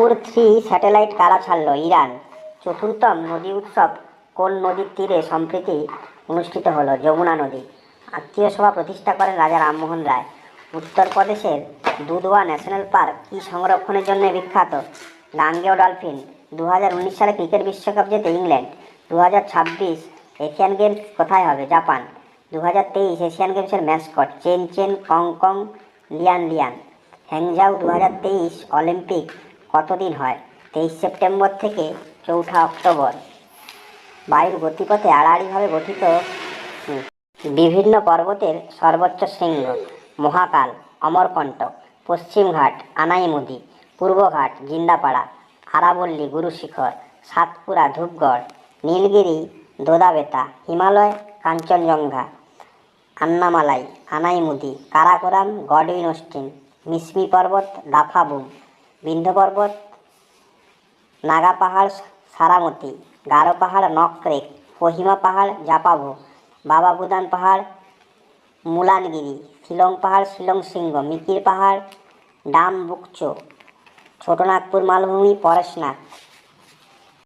পুর three satellite কারা ছাড়ল Iran. চতুর্থম নদী উৎসব কোন নদীর তীরে সম্প্রতি অনুষ্ঠিত হলো? যমুনা নদী। আত্মীয় সভা প্রতিষ্ঠা করেন রাজা রামমোহন রায়। উত্তরপ্রদেশের দুধওয়া ন্যাশনাল পার্ক কি সংরক্ষণের জন্য বিখ্যাত? গাঙ্গেয় ডলফিন দু হাজার উনিশ সালে ক্রিকেট বিশ্বকাপ জেতে ইংল্যান্ড। দু হাজার ছাব্বিশ এশিয়ান গেমস কোথায় হবে? জাপান। দু হাজার তেইশ এশিয়ান গেমসের mascot Chenchen Congcong Lianlian. Hangzhou দু হাজার তেইশ অলিম্পিক কতদিন হয়? তেইশ সেপ্টেম্বর থেকে চৌঠা অক্টোবর। বায়ুর গতিপথে আড়াআড়িভাবে গঠিত বিভিন্ন পর্বতের সর্বোচ্চ শৃঙ্গ, মহাকাল, অমরকণ্টক পশ্চিমঘাট আনাইমুদি পূর্বঘাট জিন্দাপাড়া, আরাবল্লী, গুরুশিখর, সাতপুরা, ধূপগড়, নীলগিরি, দোদাবেতা, হিমালয়, কাঞ্চনজঙ্ঘা, আন্নামালাই, আনাইমুদি, কারাকোরাম, গডউইন অস্টিন মিসমি পর্বত ডাফাবুম বিন্ধ্য পর্বত নাগা পাহাড় সারামতি, গারো পাহাড় নকরেক, কহিমা পাহাড় জাপাভো বাবা বুদান পাহাড় মুলানগিরি, শিলং পাহাড় শিলং সিংহ মিকির পাহাড় ডাম বুকচো ছোটনাগপুর মালভূমি পরেশনাথ।